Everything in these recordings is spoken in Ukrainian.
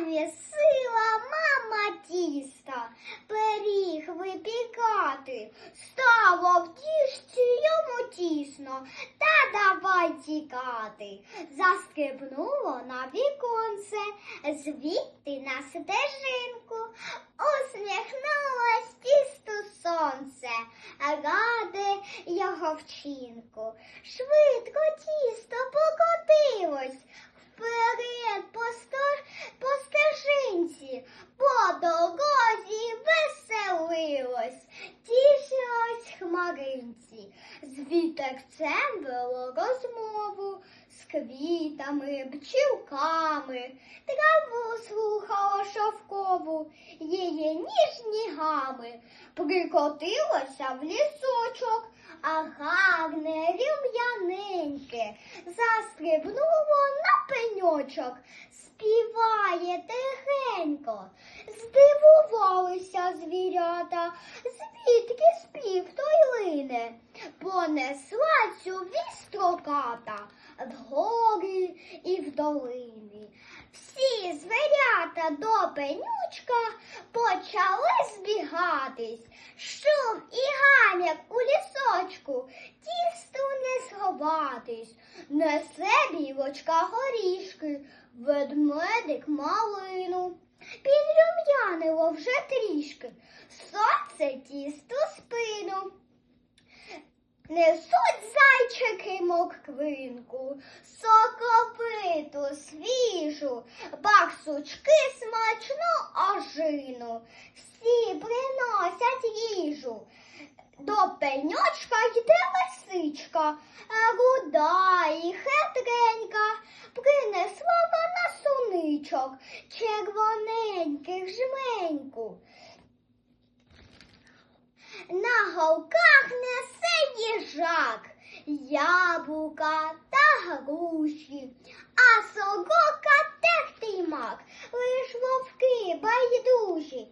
мамі сила мама тіста, пиріг випікати, стало в тішці йому тісно, та давай тікати. Заскрибнуло на віконце, звідти на стежинку, усміхнулось тісту сонце, раде його вчинку. Швидко тісто покотилось вперед хмаринці. З вітерцем вело розмову, з квітами, бджілками, траву слухало шовкову, її ніжні гами, прикотилося в лісочок, а гарне рум'яненьке застрибнуло на пеньочок, співає тихенько. Здивувалися звірята, звідки спів той лине, понесла цю вістроката в гори і в долини. Всі звірята до пенючка почали збігатись, шум і гамір у лісочку, тісту не сховатись. Несе білочка горішки, ведмедик малину. Вже трішки, сонце тісту спину. Несуть зайчики моквинку, соковиту, свіжу, баксучки смачну ожину. Всі приносять їжу. До пеньочка йде лисичка, руда і суничок, червоненьких жменьку. На голках несе їжак, яблука та груші, а сорока техтий мак, лиш вовки байдужі.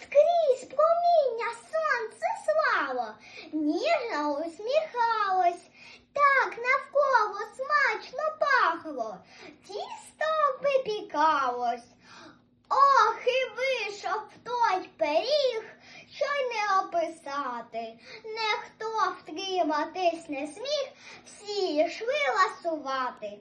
Скрізь проміння сонце слава, ніжно усміхалось, так навколо смачно пахло, тісто випікалось. Ох, і вийшов той пиріг, що й не описати. Ніхто втриматись не сміх, всі йшли ласувати.